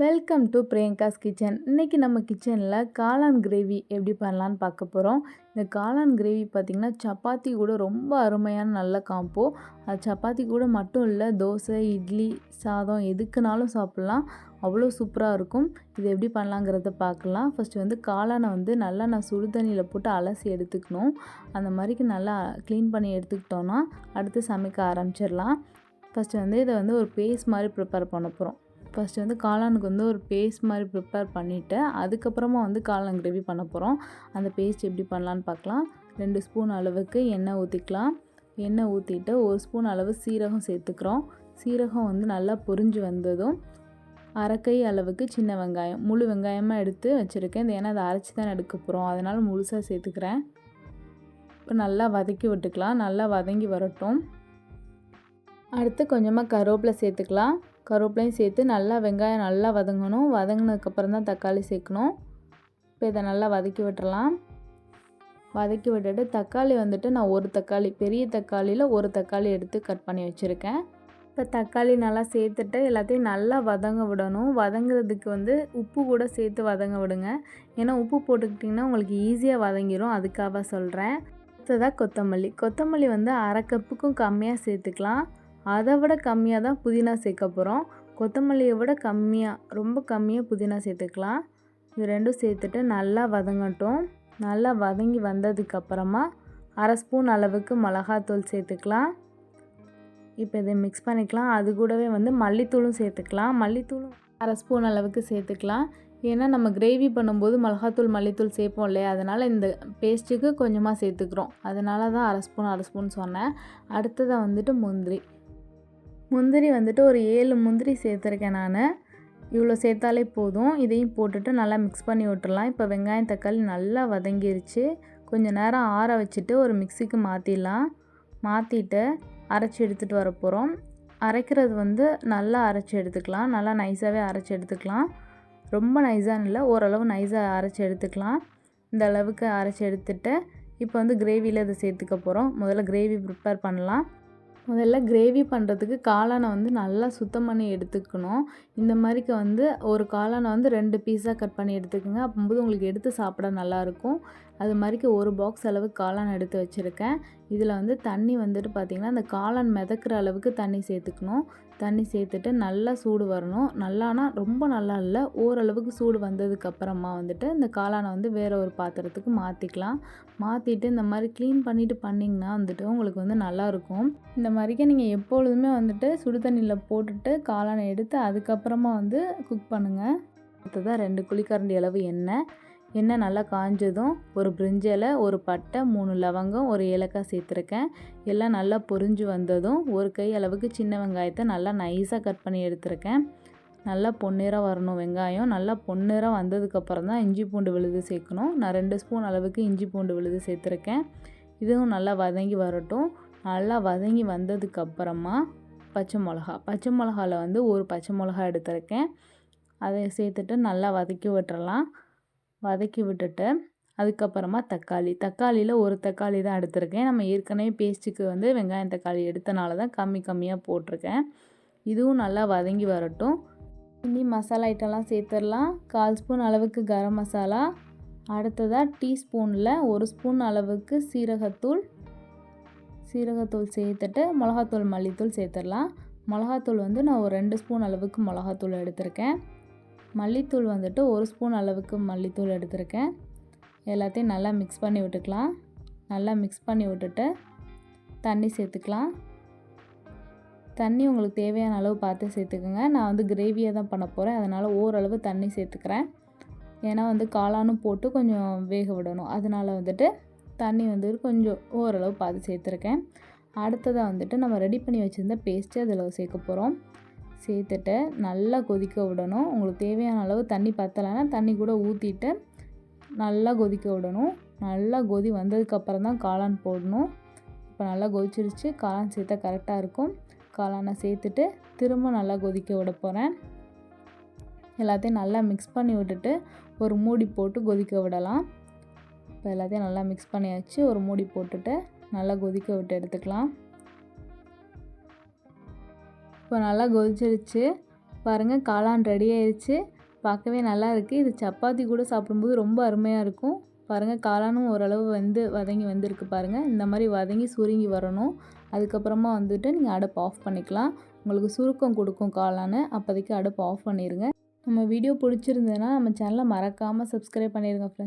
Welcome to Priyanka's kitchen இன்றைக்கி நம்ம கிச்சனில் காளான் கிரேவி எப்படி பண்ணலான்னு பார்க்க போகிறோம் இந்த காளான் கிரேவி பார்த்திங்கன்னா சப்பாத்தி கூட ரொம்ப அருமையான நல்ல காம்போ அது சப்பாத்தி கூட மட்டும் இல்லை தோசை இட்லி சாதம் எதுக்குனாலும் சாப்பிட்லாம். அவ்வளோ சூப்பராக இருக்கும். இது எப்படி பண்ணலாங்கிறத பார்க்கலாம். ஃபஸ்ட்டு வந்து காளானை வந்து நல்லா நான் சுடு தண்ணியில் போட்டு அலசி எடுத்துக்கணும். அந்த மாதிரிக்கு நல்லா க்ளீன் பண்ணி எடுத்துக்கிட்டோன்னா அடுத்து சமைக்க ஆரம்பிச்சிடலாம். ஃபஸ்ட்டு வந்து இதை வந்து ஒரு பேஸ்ட் மாதிரி ப்ரிப்பேர் பண்ண போகிறோம் ஃபஸ்ட்டு வந்து காளானுக்கு வந்து ஒரு பேஸ்ட் மாதிரி ப்ரிப்பேர் பண்ணிவிட்டு அதுக்கப்புறமா வந்து காளான் கிரேவி பண்ண போகிறோம் அந்த பேஸ்ட் எப்படி பண்ணலான்னு பார்க்கலாம். ரெண்டு ஸ்பூன் அளவுக்கு எண்ணெய் ஊற்றிக்கலாம் எண்ணெய் ஊற்றிட்டு ஒரு ஸ்பூன் அளவு சீரகம் சேர்த்துக்கிறோம். சீரகம் வந்து நல்லா பொரிஞ்சு வந்ததும் அரைக்கை அளவுக்கு சின்ன வெங்காயம் முழு வெங்காயமாக எடுத்து வச்சுருக்கேன். இந்த ஏன்னா அதை அரைச்சி தான் எடுக்க போகிறோம் அதனால் முழுசாக சேர்த்துக்கிறேன். இப்போ நல்லா வதக்கி விட்டுக்கலாம். நல்லா வதங்கி வரட்டும். அடுத்து கொஞ்சமாக கருவேப்பிலை சேர்த்துக்கலாம். கருவேப்பிலையும் சேர்த்து நல்லா வெங்காயம் நல்லா வதங்கணும். வதங்கினதுக்கப்புறம் தான் தக்காளி சேர்க்கணும். இப்போ இதை நல்லா வதக்கி விட்டுறலாம். வதக்கி விட்டுட்டு தக்காளி வந்துட்டு நான் ஒரு தக்காளி பெரிய தக்காளியில் ஒரு தக்காளி எடுத்து கட் பண்ணி வச்சுருக்கேன். இப்போ தக்காளி நல்லா சேர்த்துட்டு எல்லாத்தையும் நல்லா வதங்க விடணும். வதங்குறதுக்கு வந்து உப்பு கூட சேர்த்து வதங்க விடுங்க. ஏன்னா உப்பு போட்டுக்கிட்டிங்கன்னா உங்களுக்கு ஈஸியாக வதங்கிடும் அதுக்காக சொல்கிறேன் அடுத்ததாக கொத்தமல்லி. கொத்தமல்லி வந்து அரை கப்புக்கும் கம்மியாக சேர்த்துக்கலாம். அதை விட கம்மியாக தான் புதினா சேர்க்க போகிறோம். கொத்தமல்லியை விட கம்மியாக ரொம்ப கம்மியாக புதினா சேர்த்துக்கலாம். இது ரெண்டும் சேர்த்துட்டு நல்லா வதங்கட்டும். நல்லா வதங்கி வந்ததுக்கப்புறமா அரை ஸ்பூன் அளவுக்கு மிளகாத்தூள் சேர்த்துக்கலாம். இப்போ இதை மிக்ஸ் பண்ணிக்கலாம். அது கூடவே வந்து மல்லித்தூளும் சேர்த்துக்கலாம். மல்லித்தூளும் அரை ஸ்பூன் அளவுக்கு சேர்த்துக்கலாம். ஏன்னா நம்ம கிரேவி பண்ணும்போது மிளகாத்தூள் மல்லித்தூள் சேர்ப்போம் இல்லையா? அதனால் இந்த பேஸ்ட்டுக்கு கொஞ்சமாக சேர்த்துக்கிறோம். அதனால தான் அரை ஸ்பூன் அரை ஸ்பூன் சொன்னேன். அடுத்ததாக வந்துட்டு முந்திரி. முந்திரி வந்துட்டு ஒரு ஏழு முந்திரி சேர்த்துருக்கேன் நான். இவ்வளோ சேர்த்தாலே போதும். இதையும் போட்டுட்டு நல்லா மிக்ஸ் பண்ணி விட்டுடலாம். இப்போ வெங்காயம் தக்காளி நல்லா வதங்கிருச்சு. கொஞ்சம் நேரம் ஆற வச்சுட்டு ஒரு மிக்சிக்கு மாற்றிடலாம் மாற்றிட்டு அரைச்சி எடுத்துகிட்டு வர போகிறோம் அரைக்கிறது வந்து நல்லா அரைச்சி எடுத்துக்கலாம். நல்லா நைஸாகவே அரைச்சி எடுத்துக்கலாம். ரொம்ப நைஸாக இல்லை ஓரளவு நைஸாக அரைச்சி எடுத்துக்கலாம். இந்த அளவுக்கு அரைச்சி எடுத்துகிட்டு இப்போ வந்து கிரேவியில் இதை சேர்த்துக்க போகிறோம் முதல்ல கிரேவி ப்ரிப்பேர் பண்ணலாம். முதல்ல கிரேவி பண்ணுறதுக்கு காளானை வந்து நல்லா சுத்தம் பண்ணி எடுத்துக்கணும். இந்த மாதிரிக்கு வந்து ஒரு காளானை வந்து ரெண்டு பீஸாக கட் பண்ணி எடுத்துக்கோங்க. அப்போது உங்களுக்கு எடுத்து சாப்பிட நல்லாயிருக்கும். அது மாதிரிக்கு ஒரு பாக்ஸ் அளவுக்கு காளான் எடுத்து வச்சுருக்கேன். இதில் வந்து தண்ணி வந்துட்டு பார்த்திங்கன்னா அந்த காளான் மிதக்கிற அளவுக்கு தண்ணி சேர்த்துக்கணும். தண்ணி சேர்த்துட்டு நல்லா சூடு வரணும். நல்லானா ரொம்ப நல்லா இல்லை ஓரளவுக்கு சூடு வந்ததுக்கப்புறமா வந்துட்டு இந்த காளானை வந்து வேறு ஒரு பாத்திரத்துக்கு மாற்றிக்கலாம் மாற்றிட்டு இந்த மாதிரி க்ளீன் பண்ணிவிட்டு பண்ணிங்கன்னா வந்துட்டு உங்களுக்கு வந்து நல்லாயிருக்கும். இந்த மாதிரிக்கே நீங்கள் எப்பொழுதுமே வந்துட்டு சுடு தண்ணியில் போட்டுட்டு காளானை எடுத்து அதுக்கப்புறமா வந்து குக் பண்ணுங்கள் அடுத்ததாக ரெண்டு குழிக்கரண்டி அளவு எண்ணெய். எண்ணெய் நல்லா காஞ்சதும் ஒரு பிரிஞ்சலை ஒரு பட்டை மூணு லவங்கம் ஒரு ஏலக்காய் சேர்த்துருக்கேன். எல்லாம் நல்லா பொரிஞ்சு வந்ததும் ஒரு கை அளவுக்கு சின்ன வெங்காயத்தை நல்லா நைஸாக கட் பண்ணி எடுத்திருக்கேன். நல்லா பொன்னிறம் வரணும் வெங்காயம். நல்லா பொன்னிறம் வந்ததுக்கப்புறம் தான் இஞ்சி பூண்டு விழுது சேர்க்கணும். நான் ரெண்டு ஸ்பூன் அளவுக்கு இஞ்சி பூண்டு விழுது சேர்த்துருக்கேன். இதுவும் நல்லா வதங்கி வரட்டும். நல்லா வதங்கி வந்ததுக்கப்புறமா பச்சை மிளகா. பச்சை மிளகாவில் வந்து ஒரு பச்சை மிளகா எடுத்திருக்கேன். அதை சேர்த்துட்டு நல்லா வதக்கி விட்டுறலாம். வதக்கி விட்டுட்டு அதுக்கப்புறமா தக்காளி. தக்காளியில் ஒரு தக்காளி தான் எடுத்திருக்கேன். நம்ம ஏற்கனவே பேஸ்ட்டுக்கு வந்து வெங்காயம் தக்காளி எடுத்தனால தான் கம்மி கம்மியாக போட்டிருக்கேன். இதுவும் நல்லா வதங்கி வரட்டும். இனி மசாலா ஐட்டம்லாம் சேர்த்துடலாம். கால் ஸ்பூன் அளவுக்கு கரம் மசாலா. அடுத்ததாக டீஸ்பூனில் ஒரு ஸ்பூன் அளவுக்கு சீரகத்தூள். சீரகத்தூள் சேர்த்துட்டு மிளகாத்தூள் மல்லித்தூள் சேர்த்துடலாம். மிளகாத்தூள் வந்து நான் ஒரு ரெண்டு ஸ்பூன் அளவுக்கு மிளகாத்தூள் எடுத்திருக்கேன். மல்லித்தூள் வந்துட்டு ஒரு ஸ்பூன் அளவுக்கு மல்லித்தூள் எடுத்திருக்கேன். எல்லாத்தையும் நல்லா மிக்ஸ் பண்ணி விட்டுக்கலாம். நல்லா மிக்ஸ் பண்ணி விட்டுட்டு தண்ணி சேர்த்துக்கலாம். தண்ணி உங்களுக்கு தேவையான அளவு பார்த்து சேர்த்துக்கோங்க. நான் வந்து கிரேவியாக தான் பண்ண போகிறேன் அதனால் ஓரளவு தண்ணி சேர்த்துக்கிறேன். ஏன்னா வந்து காளானும் போட்டு கொஞ்சம் வேக விடணும். அதனால் வந்துட்டு தண்ணி வந்துட்டு கொஞ்சம் ஓரளவு பார்த்து சேர்த்துருக்கேன். அடுத்ததாக வந்துட்டு நம்ம ரெடி பண்ணி வச்சுருந்த பேஸ்ட்டு அதில் சேர்க்க போகிறோம் சேர்த்துட்டு நல்லா கொதிக்க விடணும். உங்களுக்கு தேவையான அளவு தண்ணி பத்தலைன்னா தண்ணி கூட ஊற்றிட்டு நல்லா கொதிக்க விடணும். நல்லா கொதி வந்ததுக்கப்புறம் தான் காளான் போடணும். இப்போ நல்லா கொதிச்சிருச்சு. காளான் சேர்த்தா கரெக்டாக இருக்கும். காளானை சேர்த்துட்டு திரும்ப நல்லா கொதிக்க விட போகிறேன் எல்லாத்தையும் நல்லா மிக்ஸ் பண்ணி விட்டுட்டு ஒரு மூடி போட்டு கொதிக்க விடலாம். இப்போ எல்லாத்தையும் நல்லா மிக்ஸ் பண்ணியாச்சு. ஒரு மூடி போட்டுட்டு நல்லா கொதிக்க விட்டு எடுத்துக்கலாம். இப்போ நல்லா கொதிச்சிருச்சு. பாருங்கள் காளான் ரெடி ஆயிடுச்சு பார்க்கவே நல்லா இருக்குது இது சப்பாத்தி கூட சாப்பிடும்போது ரொம்ப அருமையாக இருக்கும். பாருங்கள் காளானும் ஓரளவு வந்து வதங்கி வந்திருக்கு பாருங்கள் இந்த மாதிரி வதங்கி சுருங்கி வரணும். அதுக்கப்புறமா வந்துட்டு நீங்கள் அடுப்பு ஆஃப் பண்ணிக்கலாம். உங்களுக்கு சுருக்கம் கொடுக்கும் காளானு. அப்போதைக்கு அடுப்பு ஆஃப் பண்ணிடுங்க நம்ம வீடியோ பிடிச்சிருந்ததுன்னா நம்ம சேனலை மறக்காமல் சப்ஸ்கிரைப் பண்ணிடுங்க ஃப்ரெண்ட்ஸ்